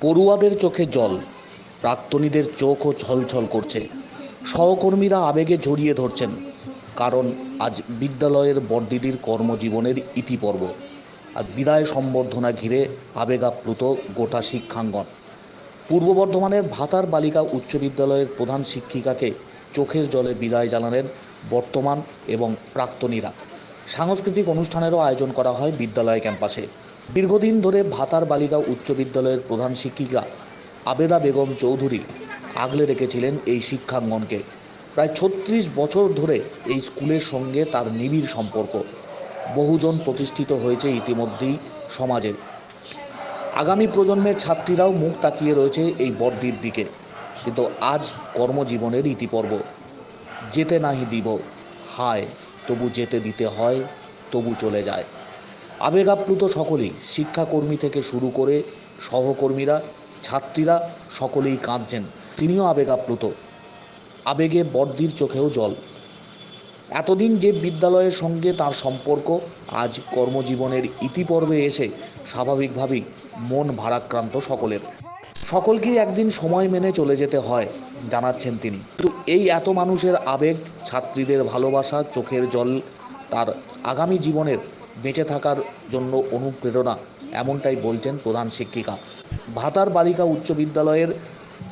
পড়ুয়াদের চোখে জল, প্রাক্তনীদের চোখও ছলছল করছে। সহকর্মীরা আবেগে জড়িয়ে ধরছেন, কারণ আজ বিদ্যালয়ের বড়দিদির কর্মজীবনের ইতিপর্ব। আর বিদায় সম্বর্ধনা ঘিরে আবেগাপ্লুত গোটা শিক্ষাঙ্গন। পূর্ব বর্ধমানের ভাতার বালিকা উচ্চ বিদ্যালয়ের প্রধান শিক্ষিকাকে চোখের জলে বিদায় জানালেন বর্তমান এবং প্রাক্তনীরা। সাংস্কৃতিক অনুষ্ঠানেরও আয়োজন করা হয় বিদ্যালয় ক্যাম্পাসে। দীর্ঘদিন ধরে ভাতার বালিকা উচ্চ বিদ্যালয়ের প্রধান শিক্ষিকা আবেদা বেগম চৌধুরী আগলে রেখেছিলেন এই শিক্ষাঙ্গনকে। প্রায় ছত্রিশ বছর ধরে এই স্কুলের সঙ্গে তার নিবিড় সম্পর্ক। বহুজন প্রতিষ্ঠিত হয়েছে ইতিমধ্যেই সমাজে। আগামী প্রজন্মের ছাত্রীরাও মুখ তাকিয়ে রয়েছে এই বড়দির দিকে। কিন্তু আজ কর্মজীবনের ইতিপর্ব। যেতে নাহি দিব। হায়, তবু যেতে দিতে হয়, তবু চলে যায়। আবেগাপ্লুত সকলেই শিক্ষাকর্মী থেকে শুরু করে সহকর্মীরা, ছাত্রীরা সকলেই কাঁদছেন। তিনিও আবেগাপ্লুত। আবেগে বড়দির চোখেও জল। এতদিন যে বিদ্যালয়ের সঙ্গে তার সম্পর্ক, আজ কর্মজীবনের ইতিপর্বে এসে স্বাভাবিকভাবেই মন ভারাক্রান্ত সকলের। সকলকেই একদিন সময় মেনে চলে যেতে হয়, জানাচ্ছেন তিনি। কিন্তু এই এত মানুষের আবেগ, ছাত্রীদের ভালোবাসা, চোখের জল, তার আগামী জীবনের বেঁচে থাকার জন্য অনুপ্রেরণা, এমনটাই বলছেন প্রধান শিক্ষিকা। ভাতার বালিকা উচ্চ বিদ্যালয়ের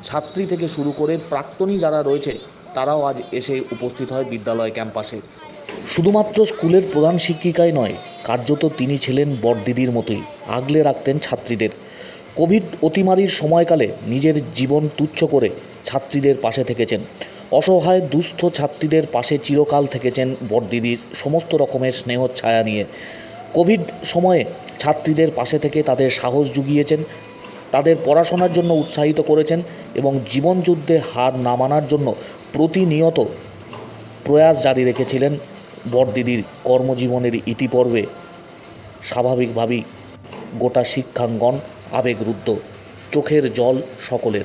ছাত্রী থেকে শুরু করে প্রাক্তনী যারা রয়েছে, তারাও আজ এসে উপস্থিত হয় বিদ্যালয় ক্যাম্পাসে। শুধুমাত্র স্কুলের প্রধান শিক্ষিকাই নয়, কার্যত তিনি ছিলেন বড়দিদির মতোই, আগলে রাখতেন ছাত্রীদের। কোভিড অতিমারির সময়কালে নিজের জীবন তুচ্ছ করে ছাত্রীদের পাশে থেকেছেন। অসহায় দুস্থ ছাত্রীদের পাশে চিরকাল থেকেছেন বড়দিদির সমস্ত রকমের স্নেহ ছায়া নিয়ে। কোভিড সময়ে ছাত্রীদের পাশে থেকে তাদের সাহস জুগিয়েছেন, তাদের পড়াশোনার জন্য উৎসাহিত করেছেন এবং জীবনযুদ্ধে হার না মানার জন্য প্রতিনিয়ত প্রয়াস জারি রেখেছিলেন বড়দিদির কর্মজীবনের ইতিপর্বে। স্বাভাবিকভাবেই গোটা শিক্ষাঙ্গন আবেগরুদ্ধ, চোখের জল সকলের।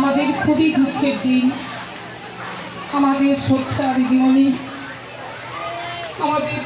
আমাদের খুবই দুঃখের দিন। আমাদের সত্যা দিদিমণি আমাদের